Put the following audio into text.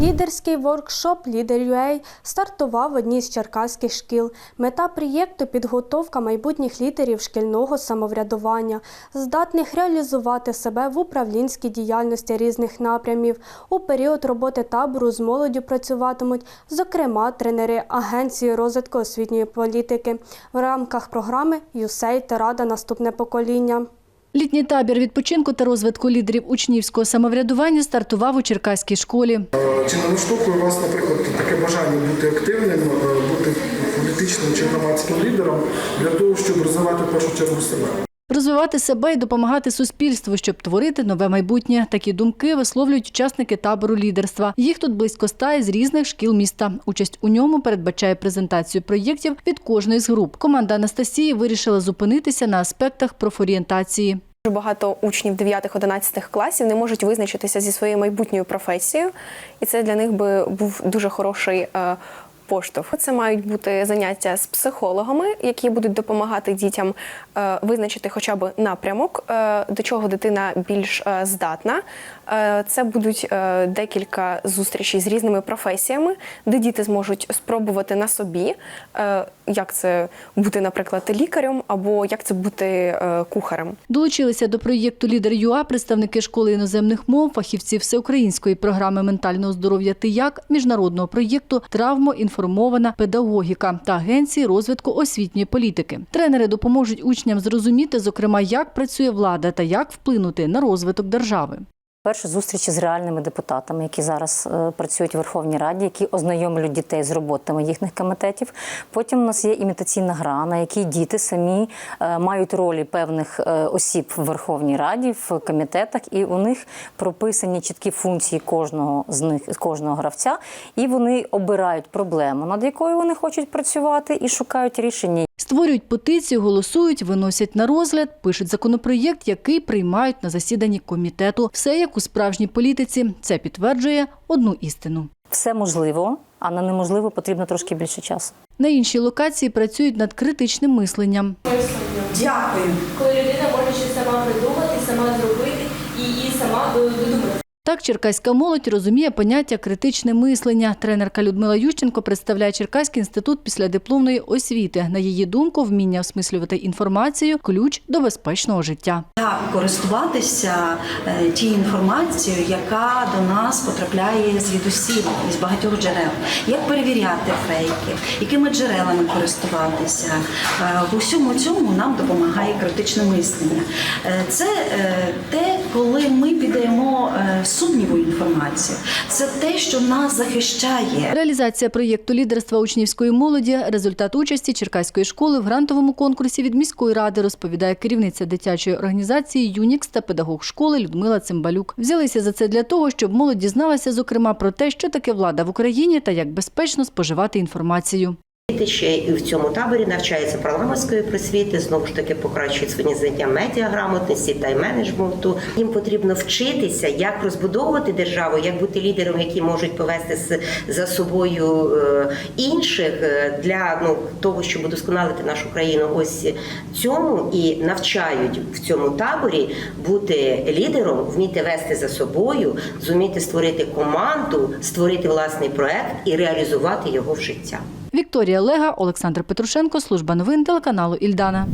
Лідерський воркшоп «Лідер.UA» стартував в одній з черкаських шкіл. Мета проєкту – підготовка майбутніх лідерів шкільного самоврядування, здатних реалізувати себе в управлінській діяльності різних напрямів. У період роботи табору з молоддю працюватимуть, зокрема, тренери Агенції розвитку освітньої політики в рамках програми «ЮСЕЙ» та Рада наступне покоління. Літній табір відпочинку та розвитку лідерів учнівського самоврядування стартував у Черкаській школі. Чи не наштовхує вас, наприклад, таке бажання бути активним, е, бути політичним чи громадським лідером для того, щоб розвивати в першу чергу себе? Розвивати себе і допомагати суспільству, щоб творити нове майбутнє. Такі думки висловлюють учасники табору лідерства. Їх тут близько ста із різних шкіл міста. Участь у ньому передбачає презентацію проєктів від кожної з груп. Команда Анастасії вирішила зупинитися на аспектах профорієнтації. Багато учнів 9-11 класів не можуть визначитися зі своєю майбутньою професією, і це для них би був дуже хороший е, поштовх. Це мають бути заняття з психологами, які будуть допомагати дітям е, визначити хоча б напрямок, е, до чого дитина більш е, здатна. Це будуть декілька зустрічей з різними професіями, де діти зможуть спробувати на собі, як це бути, наприклад, лікарем або як це бути кухарем. Долучилися до проєкту Лідер ЮА представники школи іноземних мов, фахівці всеукраїнської програми ментального здоров'я «Ти як», міжнародного проєкту Травмоінформована педагогіка та агенції розвитку освітньої політики. Тренери допоможуть учням зрозуміти, зокрема, як працює влада та як вплинути на розвиток держави. Перше зустрічі з реальними депутатами, які зараз е, працюють в Верховній Раді, які ознайомлюють дітей з роботами їхніх комітетів. Потім у нас є імітаційна гра, на якій діти самі е, мають ролі певних е, осіб в Верховній Раді, в комітетах, і у них прописані чіткі функції кожного з них, кожного гравця, і вони обирають проблему, над якою вони хочуть працювати, і шукають рішення. Створюють петицію, голосують, виносять на розгляд, пишуть законопроєкт, який приймають на засіданні комітету. Все як у справжній політиці. Це підтверджує одну істину. Все можливо, а на неможливо потрібно трошки більше часу. На іншій локації працюють над критичним мисленням. Дякую. коли людина може щось сама придумати, сама зробити і, і сама додумати. Так, черкаська молодь розуміє поняття критичне мислення. Тренерка Людмила Ющенко представляє Черкаський інститут післядипломної освіти. На її думку, вміння осмислювати інформацію ключ до безпечного життя. Як користуватися е, тією інформацією, яка до нас потрапляє звідусіль, із багатьох джерел, як перевіряти фейки, якими джерелами користуватися. Е, В усьому цьому нам допомагає критичне мислення. Е, Це те, коли ми піддаємо е, сумніву інформацію. Це те, що нас захищає. Реалізація проєкту лідерства учнівської молоді результат участі Черкаської школи в грантовому конкурсі від міської ради, розповідає керівниця дитячої організації Юнікс та педагог школи Людмила Цимбалюк. Взялися за це для того, щоб молодь дізналася, зокрема, про те, що таке влада в Україні та як безпечно споживати інформацію. Діти ще і в цьому таборі навчаються парламентської просвіти, знову ж таки покращують свої знання медіаграмотності та й менеджменту. Їм потрібно вчитися, як розбудовувати державу, як бути лідером, які можуть повести за собою е, інших е, для ну того, щоб удосконалити нашу країну. Ось цьому і навчають в цьому таборі бути лідером, вміти вести за собою, зуміти створити команду, створити власний проект і реалізувати його в життя. Вікторія Лега, Олександр Петрушенко, служба новин телеканалу Ільдана.